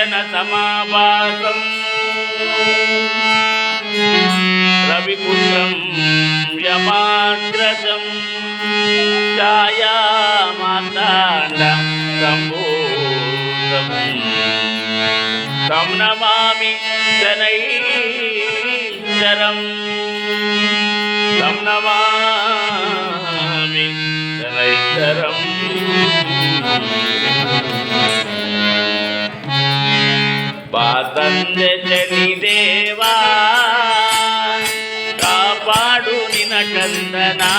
జన సమావాసం రవిపుత్రం యమాగ్రజం. ఛాయామాతాండ సంభూతం తం నమామి శనైశ్చరం తం నమామి శనైశ్చరం పాతందె శని దేవా కాపాడు నిన కందనా?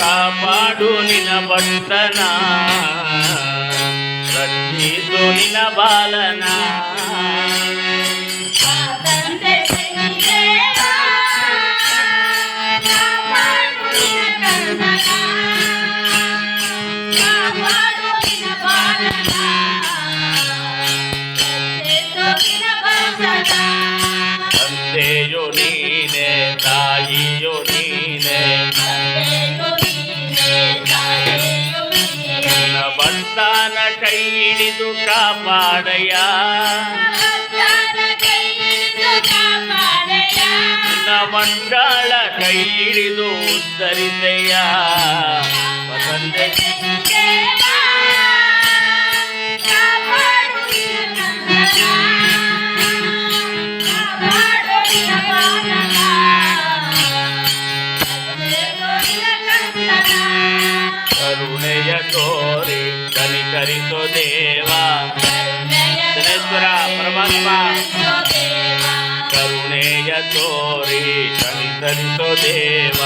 కాపాడు నిన బంధనా రక్షితు నిన బాలనా? స్వాతంత్ర్య దేవా ನೀನೆ ತಾಯಿಯೋ ನೀನೆ. ನನ್ನ ಬಂತಾನ ಕೈ ಹಿಡಿದು ಕಾಪಾಡಯ್ಯ. ನನ್ನ ಮಂಡಳ ಕೈ ಹಿಡಿದು ಉದ್ಧರಿಸಯ್ಯ. ಕರುಣೆಯ ತೋರಿ ಕನಿಕರಿಸೋ ದೇವ ಶನೇಶ್ವರ ಪರಮಾತ್ಮ ಕರುಣೆಯ ತೋರಿ ಕನಿಕರಿಸೋ ದೇವ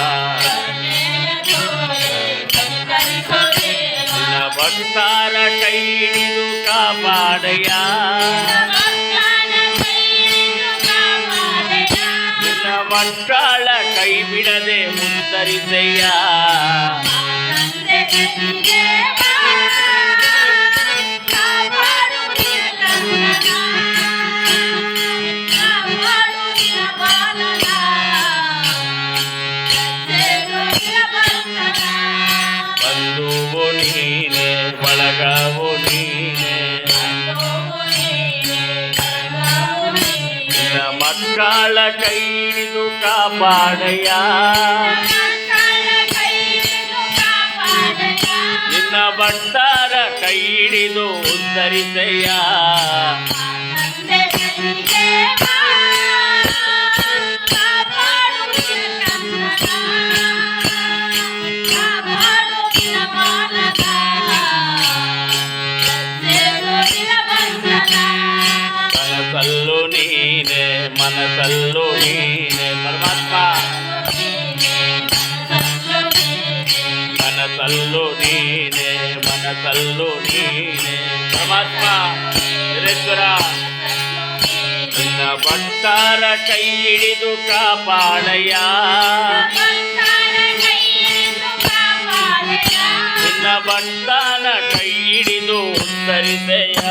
ನಿನ್ನ ಭಕ್ತರ ಕೈ ಹಿಡಿದು ಕಾಪಾಡಯ್ಯ ನಿನ್ನ ಮಂಡಳ ಕೈ ಬಿಡದೆ ಮುತ್ತರಿಸಯ್ಯ ಬಂಧುವು ನೀನೆ ಬಳಗವು ನೀನೆ ಮಕ್ಕಳ ಕೈ ಹಿಡಿದು ಕಾಪಾಡಯ್ಯ ನಿನ್ನ ಭಕ್ತರ ಕೈ ಹಿಡಿದು ಉದ್ಧರಿಸಯ್ಯ ಕನಸಲ್ಲು ನೀನೆ ಮನಸಲ್ಲು ನೀನೆ ಪರಮಾತ್ಮ ಕನಸಲ್ಲು ನೀನೆ ಮನಸಲ್ಲು ನೀನೆ ಪರಮಾತ್ಮ ಹಿರೇಶ್ವರ ನಿನ್ನ ಭಕ್ತರ ಕೈ ಹಿಡಿದು ಕಾಪಾಡಯ್ಯ ನಿನ್ನ ಭಕ್ತನ ಕೈ ಹಿಡಿದು ಉತ್ತರಿಸಯ್ಯ